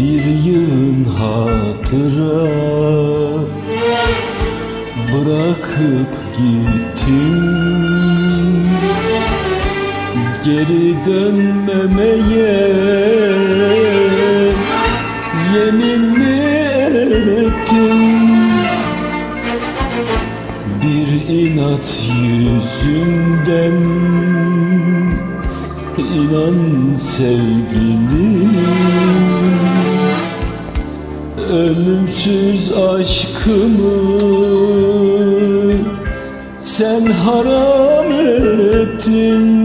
Bir yığın hatıra bırakıp gittin. Geri dönmemeye yemin mi ettin Bir inat yüzünden inan sevgilim. Ölümsüz aşkımı sen haram ettin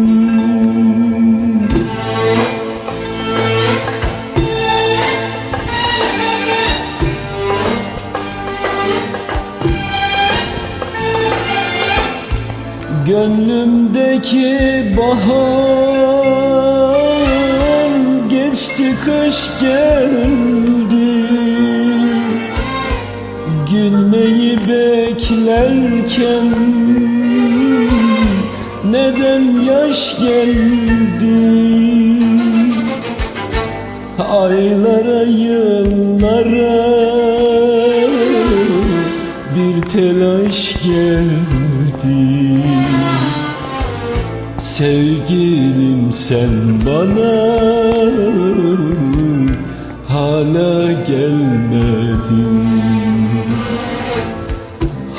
Gönlümdeki bahar geçti kış geldi. Gülmeyi beklerken neden yaş geldi? Aylara yıllara telaş geldi. Sevgilim sen bana hala gelmedin.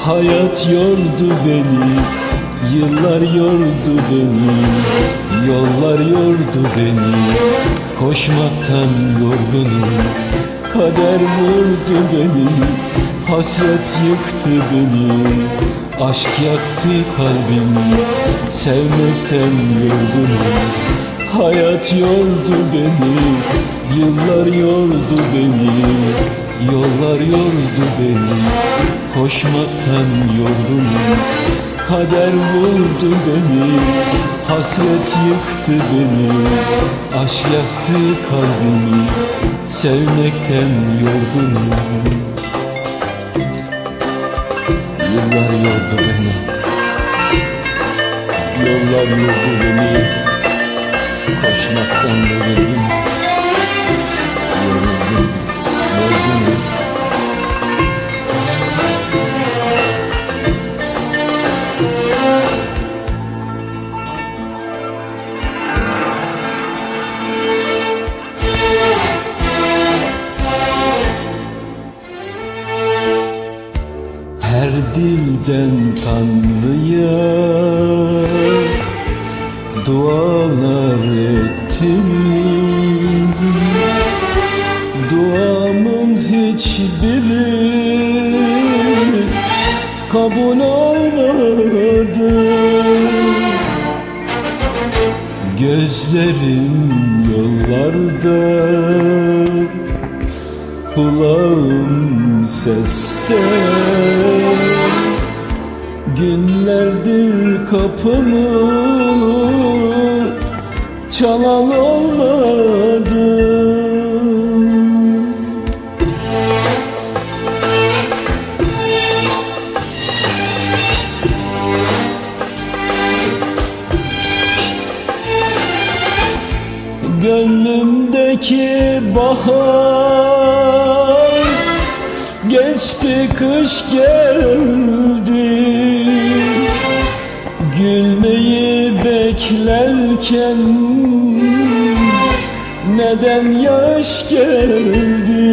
Hayat yordu beni, yıllar yordu beni Yollar yordu beni, koşmaktan yorgunum Kader vurdu beni, hasret yıktı beni Aşk yaktı kalbimi, sevmekten yorgunum. Hayat yordu beni, yıllar yordu beni Yollar yordu beni, koşmaktan yorgunum Kader vurdu beni, hasret yıktı beni Aşk yaktı kalbimi, sevmekten yorgunum Yıllar yordu beni. Yollar yordu beni. Koşmaktan yoruldum. Yoruldum Yorgunum dilden Tanrı'ya dualar ettim. Duamın hiçbiri kabul olmadı. Gözlerim yollarda Kulağım seste Günlerdir kapımı Çalan olmadı. Gönlümdeki bahar Geçti kış geldi Gülmeyi beklerken Neden yaş geldi?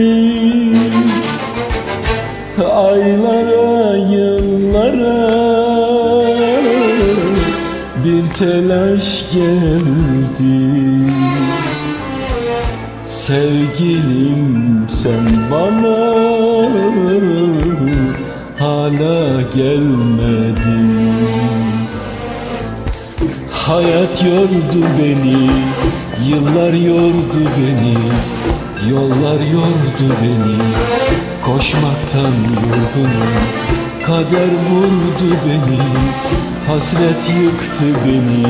Aylara yıllara bir telaş geldi. Sevgilim sen bana hala gelmedin Hayat yordu beni, yıllar yordu beni Yollar yordu beni, koşmaktan yorgunum Kader vurdu beni, hasret yıktı beni.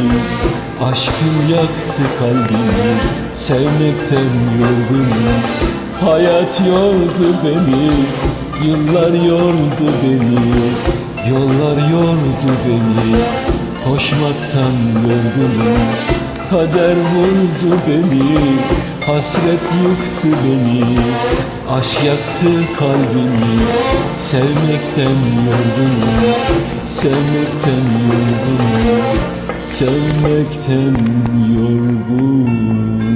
Aşkım yaktı kalbimi, sevmekten yorgunum. Hayat yordu beni Yıllar yordu beni Yollar yordu beni Koşmaktan yorgunum. Kader vurdu beni. Hasret yıktı beni. Aşk yaktı kalbimi. Sevmekten yorgunum. Sevmekten yorgunum. Sevmekten yorgunum